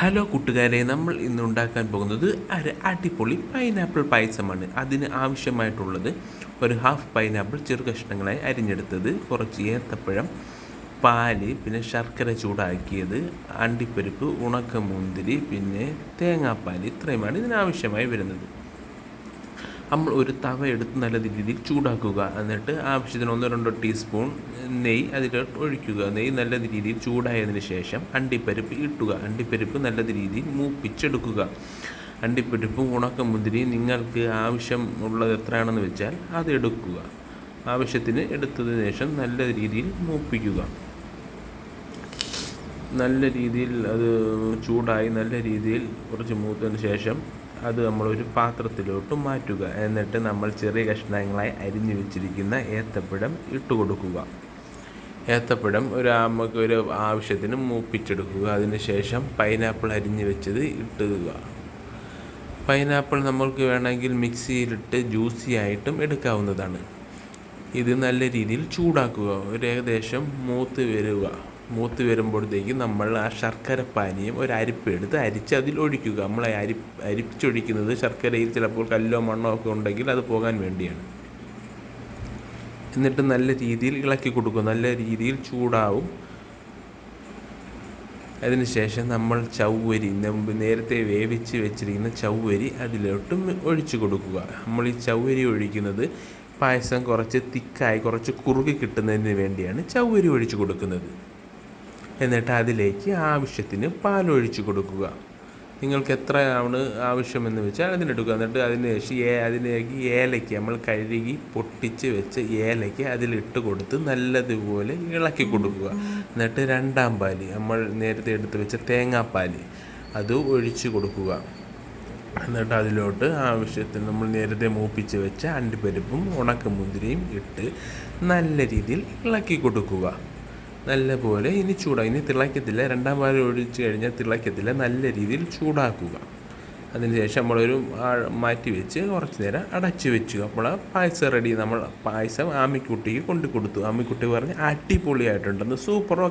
Hello കൂട്ടുകാരെ. നമ്മൾ ഇന്ന് ഉണ്ടാക്കാൻ പോകുന്നത് ഒരു അടിപൊളി പൈനാപ്പിൾ പായസമാണ്. അതിന് ആവശ്യമായിട്ടുള്ളത് ഒരു ഹാഫ് പൈനാപ്പിൾ ചെറു കഷ്ണങ്ങളായി അരിഞ്ഞെടുത്തത് കുറച്ച് ഏത്തപ്പഴം പാൽ പിന്നെ ശർക്കര ചൂടാക്കിയത് അണ്ടിപ്പരിപ്പ് ഉണക്കമുന്തിരി പിന്നെ തേങ്ങാപ്പാൽ ഇത്രയുമാണ് ഇതിനാവശ്യമായി വരുന്നത്. നമ്മൾ ഒരു തവ എടുത്ത് നല്ല രീതിയിൽ ചൂടാക്കുക. എന്നിട്ട് ആവശ്യത്തിന് ഒന്നോ രണ്ടോ ടീസ്പൂൺ നെയ്യ് അതിലോട്ട് ഒഴിക്കുക. നെയ്യ് നല്ല രീതിയിൽ ചൂടായതിന് ശേഷം അണ്ടിപ്പരിപ്പ് ഇട്ടുക. അണ്ടിപ്പരിപ്പ് നല്ല രീതിയിൽ മൂപ്പിച്ചെടുക്കുക. അണ്ടിപ്പരിപ്പ് അണ്ടിപ്പരിപ്പും മുന്തിരി നിങ്ങൾക്ക് ആവശ്യം ഉള്ളത് എത്രയാണെന്ന് വെച്ചാൽ അത് എടുക്കുക. ആവശ്യത്തിന് എടുത്തതിന് ശേഷം നല്ല രീതിയിൽ മൂപ്പിക്കുക. നല്ല രീതിയിൽ അത് ചൂടായി നല്ല രീതിയിൽ കുറച്ച് മൂത്തതിന് ശേഷം അത് നമ്മളൊരു പാത്രത്തിലോട്ട് മാറ്റുക. എന്നിട്ട് നമ്മൾ ചെറിയ കഷ്ണങ്ങളായി അരിഞ്ഞു വെച്ചിരിക്കുന്ന ഏത്തപ്പഴം ഇട്ട് കൊടുക്കുക ഏത്തപ്പഴം ഒരു നമുക്ക് ഒരു ആവശ്യത്തിന് മൂപ്പിച്ചെടുക്കുക. അതിനുശേഷം പൈനാപ്പിൾ അരിഞ്ഞു വെച്ചത് ഇട്ടുക. പൈനാപ്പിൾ നമ്മൾക്ക് വേണമെങ്കിൽ മിക്സിയിലിട്ട് ജ്യൂസിയായിട്ടും എടുക്കാവുന്നതാണ്. ഇത് നല്ല രീതിയിൽ ചൂടാക്കുക. ഒരു ഏകദേശം മൂത്ത് വരിക. മൂത്ത് വരുമ്പോഴത്തേക്കും നമ്മൾ ആ ശർക്കര പാനീയം ഒരു അരിപ്പ് എടുത്ത് അരിച്ച് അതിൽ ഒഴിക്കുക. നമ്മൾ അരി അരിപ്പിച്ചൊഴിക്കുന്നത് ശർക്കരയിൽ ചിലപ്പോൾ കല്ലോ മണ്ണോ ഒക്കെ ഉണ്ടെങ്കിൽ അത് പോകാൻ വേണ്ടിയാണ്. എന്നിട്ട് നല്ല രീതിയിൽ ഇളക്കി കൊടുക്കും നല്ല രീതിയിൽ ചൂടാവും. അതിനുശേഷം നമ്മൾ ചവ്വരി നേരത്തെ വേവിച്ച് വെച്ചിരിക്കുന്ന ചവ്വരി അതിലോട്ട് ഒഴിച്ചു കൊടുക്കുക. നമ്മൾ ഈ ചവ്വരി ഒഴിക്കുന്നത് പായസം കുറച്ച് തിക്കായി കുറച്ച് കുറുകി കിട്ടുന്നതിന് വേണ്ടിയാണ് ചവ്വരി ഒഴിച്ചു കൊടുക്കുന്നത്. എന്നിട്ട് അതിലേക്ക് ആവശ്യത്തിന് പാലൊഴിച്ച് കൊടുക്കുക. നിങ്ങൾക്ക് എത്രയാണ് ആവശ്യമെന്ന് വെച്ചാൽ അതിനെടുക്കുക എന്നിട്ട് അതിന് ശേഷം ഏ അതിലേക്ക് ഏലയ്ക്ക് നമ്മൾ കഴുകി പൊട്ടിച്ച് വെച്ച് ഏലയ്ക്ക് അതിലിട്ട് കൊടുത്ത് നല്ലതുപോലെ ഇളക്കി കൊടുക്കുക. എന്നിട്ട് രണ്ടാം പാൽ നമ്മൾ നേരത്തെ എടുത്ത് വെച്ച തേങ്ങാപ്പാൽ അത് ഒഴിച്ച് കൊടുക്കുക. എന്നിട്ട് അതിലോട്ട് ആവശ്യത്തിന് നമ്മൾ നേരത്തെ മൂപ്പിച്ച് വെച്ച അണ്ടിപ്പരിപ്പും ഉണക്കമുന്തിരിയും ഇട്ട് നല്ല രീതിയിൽ ഇളക്കി കൊടുക്കുക. നല്ലപോലെ ഇനി ചൂടാ. ഇനി തിളയ്ക്കത്തില്ല. രണ്ടാം പാൽ ഒഴിച്ച് കഴിഞ്ഞാൽ തിളയ്ക്കത്തില്ല. നല്ല രീതിയിൽ ചൂടാക്കുക. അതിനുശേഷം നമ്മളൊരു മാറ്റി വെച്ച് കുറച്ച് നേരം അടച്ചു വെച്ചു അപ്പോൾ പായസം റെഡി നമ്മൾ പായസം ആമിക്കുട്ടിക്ക് കൊണ്ടു കൊടുത്തു. ആമിക്കുട്ടി പറഞ്ഞ് അടിപൊളിയായിട്ടുണ്ടെന്ന് സൂപ്പർ ഓക്കെ